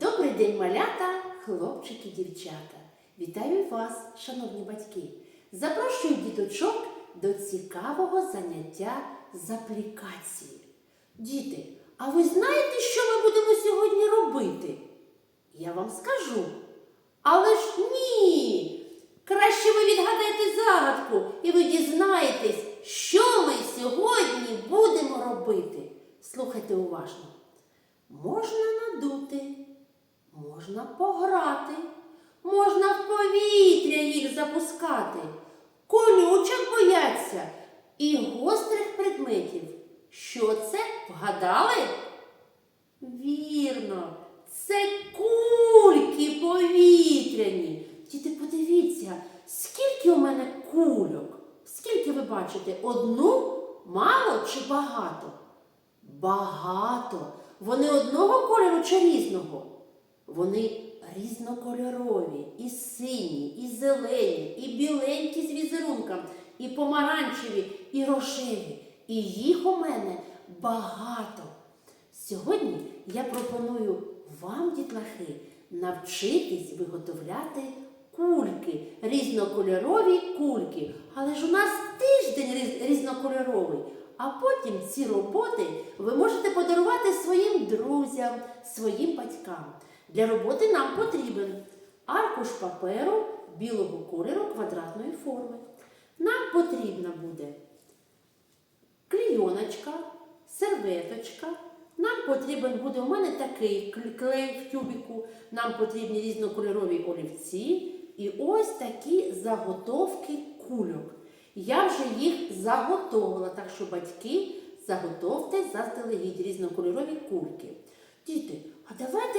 Добрий день, малята, хлопчики, дівчата. Вітаю вас, шановні батьки. Запрошую діточок до цікавого заняття з аплікації. Діти, а ви знаєте, що ми будемо сьогодні робити? Я вам скажу. Але ж ні! Краще ви відгадаєте загадку і ви дізнаєтесь, що ми сьогодні будемо робити. Слухайте уважно. Можна надути, можна пограти, можна в повітря їх запускати, колючок бояться і гострих предметів. Що це вгадали? Вірно, це кульки повітряні. Діти, подивіться, скільки у мене кульок? Скільки ви бачите? Одну, мало чи багато? Багато. Вони одного кольору чи різного? Вони різнокольорові, і сині, і зелені, і біленькі з візерунком, і помаранчеві, і рожеві. І їх у мене багато. Сьогодні я пропоную вам, дітлахи, навчитись виготовляти кульки, різнокольорові кульки. Але ж у нас тиждень різнокольоровий. А потім ці роботи ви можете подарувати своїм друзям, своїм батькам. Для роботи нам потрібен аркуш паперу білого кольору квадратної форми. Нам потрібна буде клійоночка, серветочка. Нам потрібен буде у мене такий клей в тюбіку. Нам потрібні різнокольорові олівці і ось такі заготовки кульок. Я вже їх заготовила, так що батьки заготовте заздалегідь різнокольорові кульки. Діти, а давайте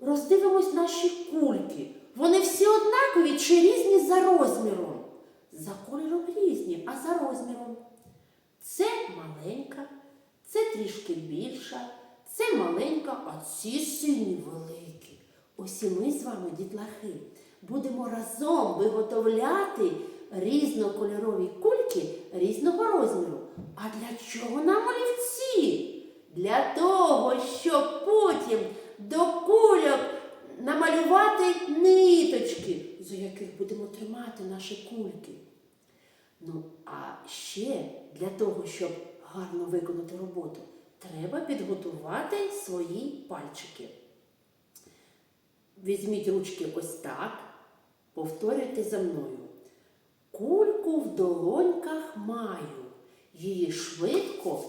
роздивимось наші кульки. Вони всі однакові чи різні за розміром? За кольором різні, а за розміром. Це маленька, це трішки більша, це маленька, а ці сині великі. Ось і ми з вами, дітлахи, будемо разом виготовляти різнокольорові кульки різного розміру. А для чого нам олівці? Для того, щоб потім до кульок намалювати ниточки, за яких будемо тримати наші кульки. Ну, а ще для того, щоб гарно виконати роботу, треба підготувати свої пальчики. Візьміть ручки ось так, повторюйте за мною. Кульку в долоньках маю, її швидко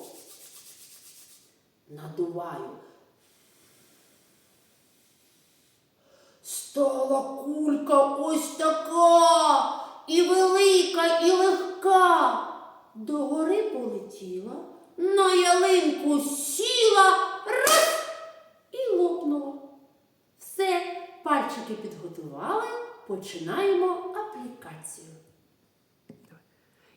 надуваю. Стала кулька ось така і велика, і легка. До гори полетіла, на ялинку сіла, раз і лопнула. Все, пальчики підготували, починаємо аплікацію.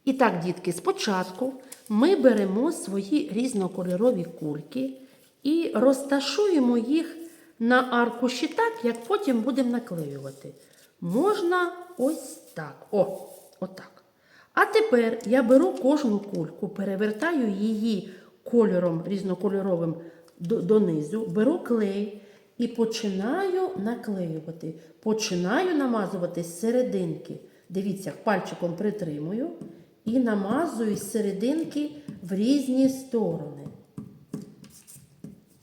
І так, дітки, спочатку ми беремо свої різнокольорові кульки і розташуємо їх на аркуші так, як потім будемо наклеювати. Можна ось так. О, отак. А тепер я беру кожну кульку, перевертаю її кольором різнокольоровим донизу, беру клей і починаю наклеювати. Починаю намазувати з серединки. Дивіться, пальчиком притримую і намазую з серединки в різні сторони.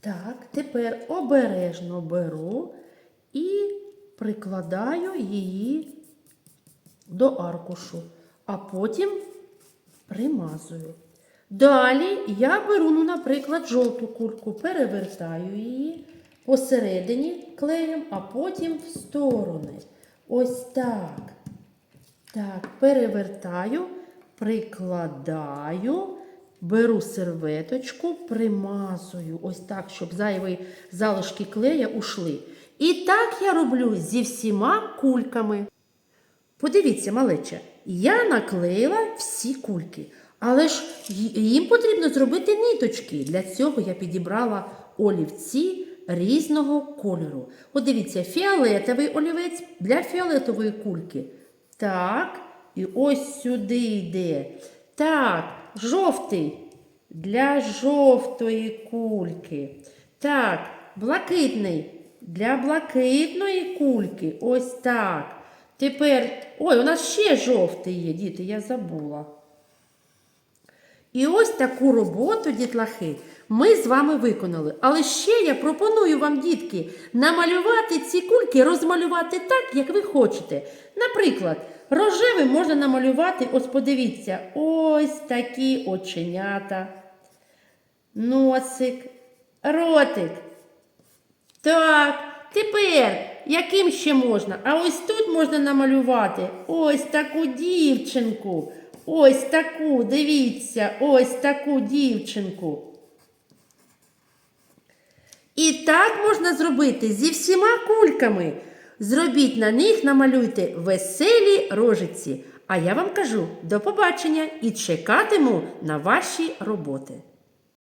Так, тепер обережно беру і прикладаю її до аркушу, а потім примазую. Далі я беру, ну, наприклад, жовту кульку, перевертаю її посередині клеєм, а потім в сторони. Ось так. Так, перевертаю, прикладаю, беру серветочку, примазую. Ось так, щоб зайві залишки клея ушли. І так я роблю зі всіма кульками. Подивіться, малеча, я наклеїла всі кульки, але ж їм потрібно зробити ниточки. Для цього я підібрала олівці різного кольору. От дивіться, фіолетовий олівець для фіолетової кульки. Так, і ось сюди йде. Так, жовтий для жовтої кульки. Так, блакитний Для блакитної кульки. Ось так. Тепер. Ой, у нас ще жовтий є, діти, я забула. І ось таку роботу, дітлахи, ми з вами виконали. Але ще я пропоную вам, дітки, намалювати ці кульки, розмалювати так, як ви хочете. Наприклад, рожевим можна намалювати, ось подивіться, ось такі оченята, носик, ротик. Так, тепер яким ще можна? А ось тут можна намалювати ось таку дівчинку. Ось таку, дивіться, ось таку дівчинку. І так можна зробити зі всіма кульками. Зробіть на них, намалюйте веселі рожиці. А я вам кажу до побачення і чекатиму на ваші роботи.